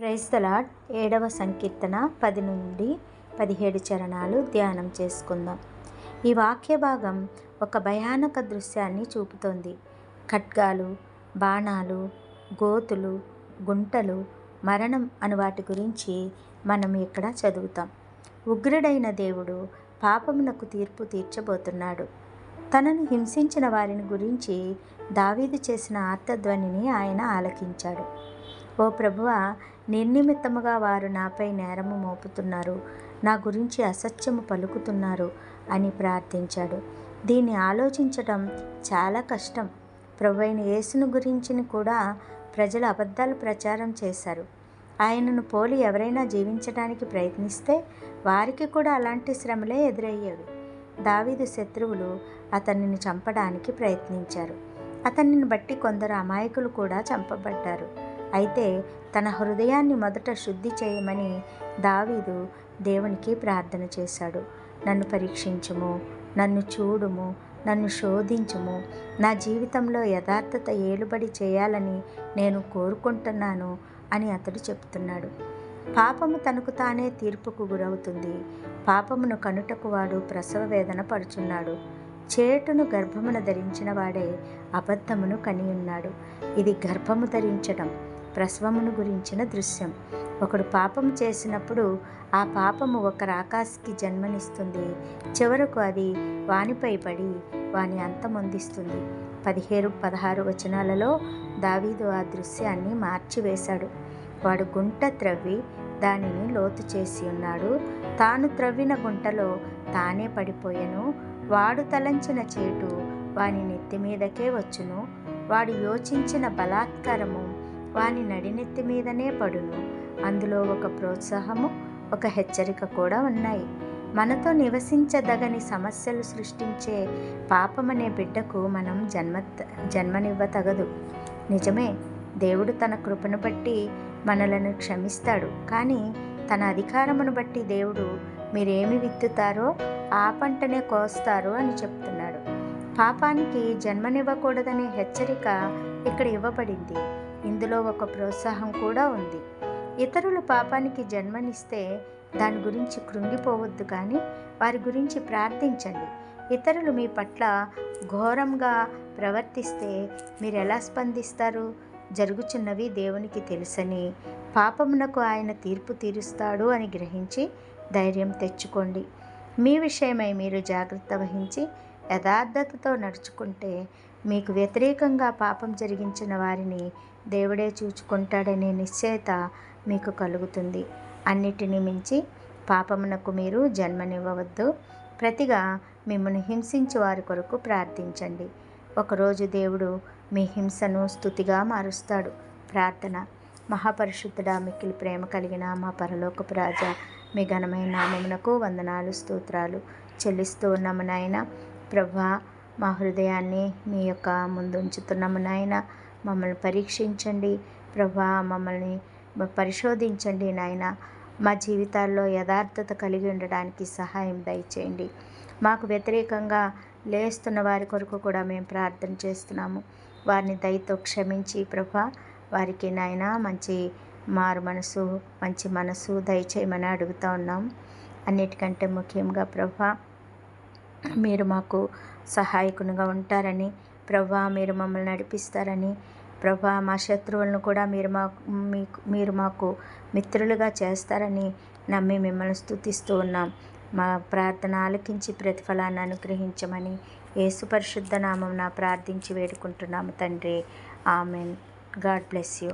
క్రైస్తలాడ్ ఏడవ సంకీర్తన పది నుండి పదిహేడు చరణాలు ధ్యానం చేసుకుందాం. ఈ వాక్య భాగం ఒక భయానక దృశ్యాన్ని చూపుతోంది. ఖడ్గాలు బాణాలు గోతులు గుంటలు మరణం అను వాటి గురించి మనం ఇక్కడ చదువుతాం. ఉగ్రుడైన దేవుడు పాపమునకు తీర్పు తీర్చబోతున్నాడు. తనను హింసించిన వారిని గురించి దావీదు చేసిన ఆర్తధ్వనిని ఆయన ఆలకించాడు. ఓ ప్రభువ నిర్నిమిత్తముగా వారు నాపై నేరము మోపుతున్నారు. నా గురించి అసత్యము పలుకుతున్నారు అని ప్రార్థించాడు. దీన్ని ఆలోచించటం చాలా కష్టం. ప్రభు అయిన యేసును గురించిని కూడా ప్రజలు అబద్ధాలు ప్రచారం చేశారు. ఆయనను పోలి ఎవరైనా జీవించడానికి ప్రయత్నిస్తే వారికి కూడా అలాంటి శ్రమలే ఎదురయ్యేవి. దావీదు శత్రువులు అతనిని చంపడానికి ప్రయత్నించారు. అతనిని బట్టి కొందరు అమాయకులు కూడా చంపబడ్డారు. అయితే తన హృదయాన్ని మొదట శుద్ధి చేయమని దావీదు దేవునికి ప్రార్థన చేశాడు. నన్ను పరీక్షించుము నన్ను చూడుము నన్ను శోధించుము నా జీవితంలో యథార్థత ఏలుబడి చేయాలని నేను కోరుకుంటున్నాను అని అతడు చెప్తున్నాడు. పాపము తనకు తానే తీర్పుకు గురవుతుంది. పాపమును కనుటకు వాడు ప్రసవ వేదన పడుచున్నాడు. చేటును గర్భమును ధరించిన వాడే అబద్ధమును కనియున్నాడు. ఇది గర్భము ధరించడం ప్రసవమును గురించిన దృశ్యం. ఒకడు పాపం చేసినప్పుడు ఆ పాపము ఒక రాకాసికి జన్మనిస్తుంది. చివరకు అది వానిపై పడి వాని అంతమొందిస్తుంది. పదిహేడు పదహారు వచనాలలో దావీదు ఆ దృశ్యాన్ని మార్చివేశాడు. వాడు గుంట త్రవ్వి దానిని లోతు చేసి ఉన్నాడు. తాను త్రవ్విన గుంటలో తానే పడిపోయాను. వాడు తలంచిన చేటు వాని నెత్తి మీదకే వచ్చును. వాడు యోచించిన బలాత్కారము వాని నడినెత్తి మీదనే పడును. అందులో ఒక ప్రోత్సాహము ఒక హెచ్చరిక కూడా ఉన్నాయి. మనతో నివసించదగని సమస్యలు సృష్టించే పాపమనే బిడ్డకు మనం జన్మ జన్మనివ్వ తగదు నిజమే దేవుడు తన కృపను బట్టి మనలను క్షమిస్తాడు. కానీ తన అధికారమును బట్టి దేవుడు మీరేమి విత్తుతారో ఆ పంటనే కోస్తారు అని చెప్తున్నాడు. పాపానికి జన్మనివ్వకూడదనే హెచ్చరిక ఇక్కడ ఇవ్వబడింది. ఇందులో ఒక ప్రోత్సాహం కూడా ఉంది. ఇతరులు పాపానికి జన్మనిస్తే దాని గురించి కృంగిపోవద్దు కానీ వారి గురించి ప్రార్థించండి. ఇతరులు మీ పట్ల ఘోరంగా ప్రవర్తిస్తే మీరు ఎలా స్పందిస్తారు? జరుగుచున్నవి దేవునికి తెలుసని పాపమునకు ఆయన తీర్పు తీరుస్తాడు అని గ్రహించి ధైర్యం తెచ్చుకోండి. మీ విషయమై మీరు జాగ్రత్త వహించి యథార్థతతో నడుచుకుంటే మీకు వ్యతిరేకంగా పాపం జరిగించిన వారిని దేవుడే చూచుకుంటాడనే నిశ్చయత మీకు కలుగుతుంది. అన్నిటిని మించి పాపమునకు మీరు జన్మనివ్వవద్దు. ప్రతిగా మిమ్మల్ని హింసించి వారి కొరకు ప్రార్థించండి. ఒకరోజు దేవుడు మీ హింసను స్థుతిగా మారుస్తాడు. ప్రార్థన. మహాపరిశుద్ధుడా మిక్కిలి ప్రేమ కలిగిన మా పరలోకపు రాజా మీ ఘనమైన నామమునకు వందనాలు స్తోత్రాలు చెల్లిస్తూ ఉన్నాము నాయన. ప్రభా మా హృదయాన్ని మీ యొక్క ముందు ఉంచుతున్నాము నాయన. మమ్మల్ని పరీక్షించండి. ప్రభా మమ్మల్ని పరిశోధించండి నాయన. మా జీవితాల్లో యథార్థత కలిగి ఉండడానికి సహాయం దయచేయండి. మాకు వ్యతిరేకంగా లేస్తున్న వారి కొరకు కూడా మేము ప్రార్థన చేస్తున్నాము. వారిని దయతో క్షమించి ప్రభా వారికి నాయన మంచి మారు మనసు మంచి మనసు దయచేయమని అడుగుతూ ఉన్నాం. అన్నిటికంటే ముఖ్యంగా ప్రభా మీరు మాకు సహాయకునిగా ఉంటారని ప్రభా మీరు మమ్మల్ని నడిపిస్తారని ప్రభా మా శత్రువులను కూడా మీరు మా మీకు మీరు మాకు మిత్రులుగా చేస్తారని నమ్మి మిమ్మల్ని స్థుతిస్తూ ఉన్నాం. మా ప్రార్థన ఆలకించి ప్రతిఫలాన్ని అనుగ్రహించమని యేసు పరిశుద్ధ నామం ప్రార్థించి వేడుకుంటున్నాము తండ్రి. ఆమెన్. God bless you.